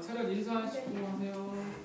차렷 인사하시고 하세요.